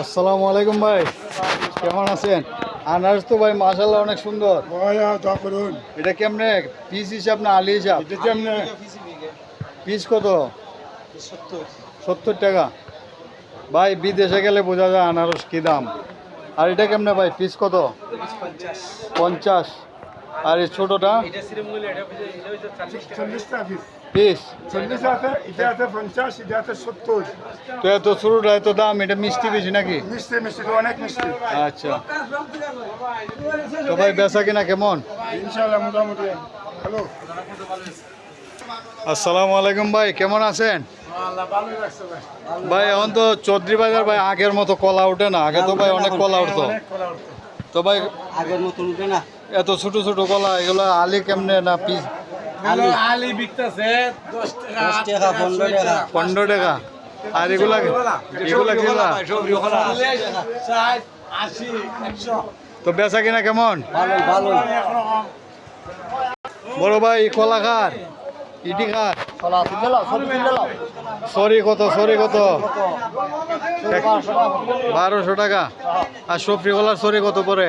আসসালামু আলাইকুম ভাই। কেমন আছেন? আনারস তো ভাই মাশাল্লাহ অনেক সুন্দর। ভাইয়া দা করুন। এটা কেমনে? পিস হিসাব না আলি হিসাব? এটা কেমনে? পিস কত? সত্তর টাকা। ভাই বিদেশে গেলে বোঝা যায় আনারস কি দাম। আর এটা কেমনে ভাই পিস কত? পঞ্চাশ। আর এই ছোটোটা? পিস তো এত ছোটোটা এত দাম এটা মিষ্টি বেশি নাকি? মিষ্টি মিষ্টি অনেক মিষ্টি। আচ্ছা। তো ভাই বেচা কিনা কেমন? মোটামুটি হ্যালো আসসালামু আলাইকুম ভাই কেমন আছেন? ভাই ভাই এখন তো চৌধুরী বাজার ভাই আগের মতো কলা ওঠে না আগে তো ভাই অনেক কলা উঠতো। তো ভাই আগের মতন উঠে না। এত ছোট ছোট কলা এগুলো আলি কেমনে না পিস? আলি। বিকতেছে দশ টাকা পনেরো টাকা। পনেরো টাকা। আর এগুলা এগুলা তো বেচা কিনা কেমন? ভালো ভালো বড় ভাই কলা খার ইটি খার সরি কত সরি কত? বারোশো টাকা। আর সফরি কলার সরি কত পরে?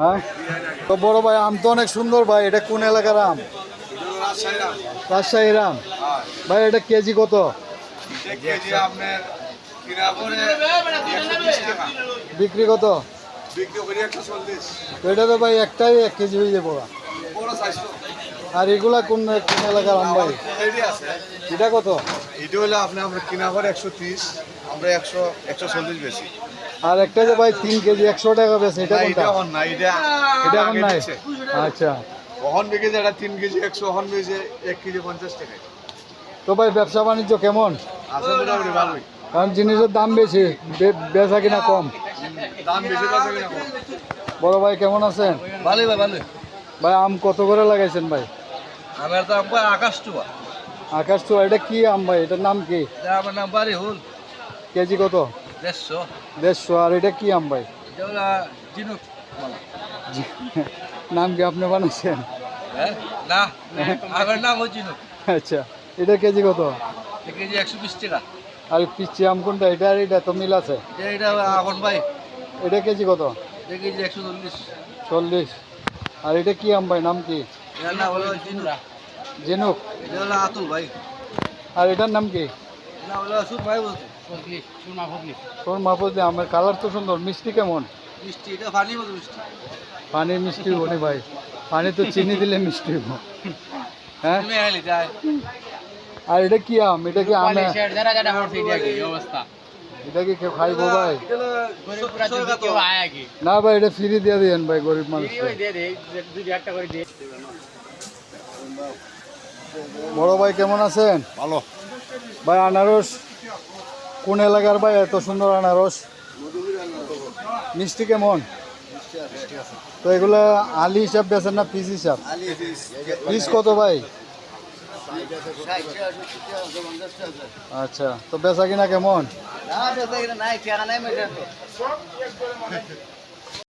হ্যাঁ? তো বড় ভাই, আম তো অনেক সুন্দর ভাই। এটা কোন এলাকার আম? রাজশাহীর আম। ভাই, এটা কেজি কত? বিক্রি কত? এটা তো ভাই একটাই এক কেজি হয়ে যাব আর এগুলা কোন কোন এলাকার আম ভাই? এটা কত? এটা হলো আমরা কিনা পরে একশো তিরিশ, আমরা একশো একশো চল্লিশ বেশি। আর একটা যে ভাই তিন কেজি একশো টাকা বেছে এটা এটা এখন না এটা এটা এখন নাই? আচ্ছা। কখন বিকেছে এটা তিন কেজি একশো এখন বিকেছে এক কেজি পঞ্চাশ টাকা। তো ভাই ব্যবসা বাণিজ্য কেমন? আছে মোটামুটি ভালোই। কারণ জিনিসের দাম বেশি বে- বেচা কিনা কম। দাম বেশি পাচ্ছে কিনা কম? বড় ভাই কেমন আছেন? ভালোই ভাই ভালোই। ভাই আম কত করে লাগাইছেন ভাই? আমার তো আমার আকাশ টুয়া আকাশ তো এটা কি আম ভাই? এটার নাম কি? আমার নাম বাড়ি হুল কেজি কত? দেড়শো। আর এটা কি আম ভাই। নাম কি আপনি বানাইছেন? হ্যাঁ না নাম আচ্ছা এটা কেজি কত? কেজি একশো বিশ টাকা। আর পিচ্ছি আম কোনটা? এটা আর এটা তো মিল আছে। এটা এটা এখন ভাই এটা কেজি কত? কেজি একশো চল্লিশ। চল্লিশ। আর এটা কি আম ভাই? নাম কি? জিনুক। জেনুক। এটা হলো আতুল ভাই। আর এটার নাম কি? সুর আমের কালার তো সুন্দর মিষ্টি কেমন? মিষ্টি এটা পানির মতো মিষ্টি। পানি মিষ্টি বলি ভাই পানি তো চিনি দিলে মিষ্টি হ্যাঁ? তুমি আইলি যায় আর এটা কি আম? এটা কি আমে? যারা যারা হচ্ছে এটা কি অবস্থা? এটা কি কেউ খাইবো ভাই? না ভাই এটা ফ্রি দিয়ে দিয়েন ভাই গরিব মানুষ বড় ভাই কেমন আছেন? ভালো। ভাই, আনারস কোন এলাকার ভাই? এত সুন্দর আনারস। মিষ্টি কেমন? তো এগুলা আলি হিসাব বেছেন না পিস হিসাব? পিস কত ভাই? আচ্ছা তো বেচা কিনা কেমন?